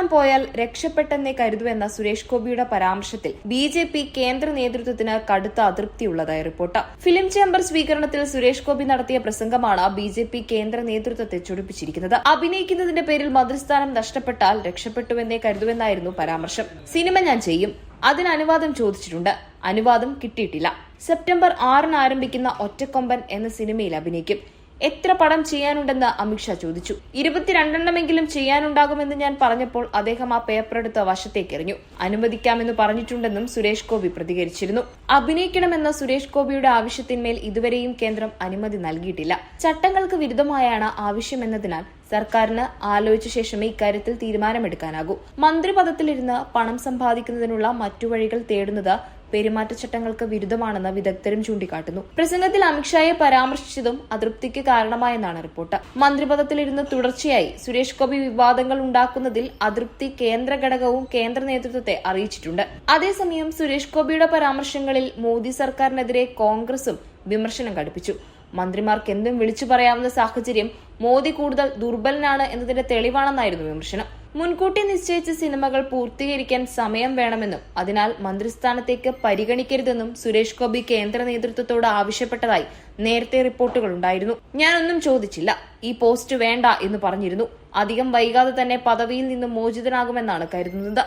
മന്ത്രിസ്ഥാനം പോയാൽ രക്ഷപ്പെട്ടെന്നേ കരുതുവെന്ന സുരേഷ് ഗോപിയുടെ പരാമർശത്തിൽ ബി ജെ പി കേന്ദ്ര നേതൃത്വത്തിന് കടുത്ത അതൃപ്തിയുള്ളതായി റിപ്പോർട്ട്. ഫിലിം ചേംബർ സ്വീകരണത്തിൽ സുരേഷ് ഗോപി നടത്തിയ പ്രസംഗമാണ് ബി ജെ പി കേന്ദ്ര നേതൃത്വത്തെ ചൊടിപ്പിച്ചിരിക്കുന്നത്. അഭിനയിക്കുന്നതിന്റെ പേരിൽ മന്ത്രിസ്ഥാനം നഷ്ടപ്പെട്ടാൽ രക്ഷപ്പെട്ടുവെന്നേ കരുതുവെന്നായിരുന്നു പരാമർശം. സിനിമ ഞാൻ ചെയ്യും. അതിന് അനുവാദം ചോദിച്ചിട്ടുണ്ട്. അനുവാദം കിട്ടിയിട്ടില്ല. സെപ്റ്റംബർ ആറിന് ആരംഭിക്കുന്ന ഒറ്റക്കൊമ്പൻ എന്ന സിനിമയിൽ അഭിനയിക്കും. എത്ര പടം ചെയ്യാനുണ്ടെന്ന് അമിത്ഷാ ചോദിച്ചു. ഇരുപത്തിരണ്ടെണ്ണമെങ്കിലും ചെയ്യാനുണ്ടാകുമെന്ന് ഞാൻ പറഞ്ഞപ്പോൾ അദ്ദേഹം ആ പേപ്പർ എടുത്ത് വശത്തേക്ക് എറിഞ്ഞു അനുവദിക്കാമെന്ന് പറഞ്ഞിട്ടുണ്ടെന്നും സുരേഷ് ഗോപി പ്രതികരിച്ചിരുന്നു. അഭിനയിക്കണമെന്ന സുരേഷ് ഗോപിയുടെ ആവശ്യത്തിന്മേൽ ഇതുവരെയും കേന്ദ്രം അനുമതി നൽകിയിട്ടില്ല. ചട്ടങ്ങൾക്ക് വിരുദ്ധമായാണ് ആവശ്യമെന്നതിനാൽ സർക്കാരിന് ആലോചിച്ച ശേഷമേ ഇക്കാര്യത്തിൽ തീരുമാനമെടുക്കാനാകൂ. മന്ത്രിപദത്തിലിരുന്ന് പണം സമ്പാദിക്കുന്നതിനുള്ള മറ്റു വഴികൾ തേടുന്നത് പെരുമാറ്റച്ചട്ടങ്ങൾക്ക് വിരുദ്ധമാണെന്ന് വിദഗ്ധരും ചൂണ്ടിക്കാട്ടുന്നു. പ്രസംഗത്തിൽ അമിത്ഷായെ പരാമർശിച്ചതും അതൃപ്തിക്ക് കാരണമായെന്നാണ് റിപ്പോർട്ട്. മന്ത്രിപദത്തിലിരുന്ന് തുടർച്ചയായി സുരേഷ് ഗോപി വിവാദങ്ങൾ ഉണ്ടാക്കുന്നതിൽ അതൃപ്തി കേന്ദ്ര ഘടകവും കേന്ദ്ര നേതൃത്വത്തെ അറിയിച്ചിട്ടുണ്ട്. അതേസമയം സുരേഷ് ഗോപിയുടെ പരാമർശങ്ങളിൽ മോദി സർക്കാരിനെതിരെ കോൺഗ്രസും വിമർശനം ഘടിപ്പിച്ചു. മന്ത്രിമാർക്ക് എന്തും വിളിച്ചു പറയാവുന്ന സാഹചര്യം മോദി കൂടുതൽ ദുർബലനാണ് എന്നതിന്റെ തെളിവാണെന്നായിരുന്നു വിമർശനം. മുൻകൂട്ടി നിശ്ചയിച്ച സിനിമകൾ പൂർത്തീകരിക്കാൻ സമയം വേണമെന്നും അതിനാൽ മന്ത്രിസ്ഥാനത്തേക്ക് പരിഗണിക്കരുതെന്നും സുരേഷ് ഗോപി കേന്ദ്ര നേതൃത്വത്തോട് ആവശ്യപ്പെട്ടതായി നേരത്തെ റിപ്പോർട്ടുകൾ ഉണ്ടായിരുന്നു. ഞാനൊന്നും ചോദിച്ചില്ല. ഈ പോസ്റ്റ് വേണ്ട എന്ന് പറഞ്ഞിരുന്നു. അധികം വൈകാതെ തന്നെ പദവിയിൽ നിന്ന് മോചിതനാകുമെന്നാണ് കരുതുന്നത്.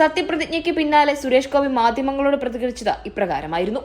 സത്യപ്രതിജ്ഞയ്ക്ക് പിന്നാലെ സുരേഷ് ഗോപി മാധ്യമങ്ങളോട് പ്രതികരിച്ചത് ഇപ്രകാരമായിരുന്നു.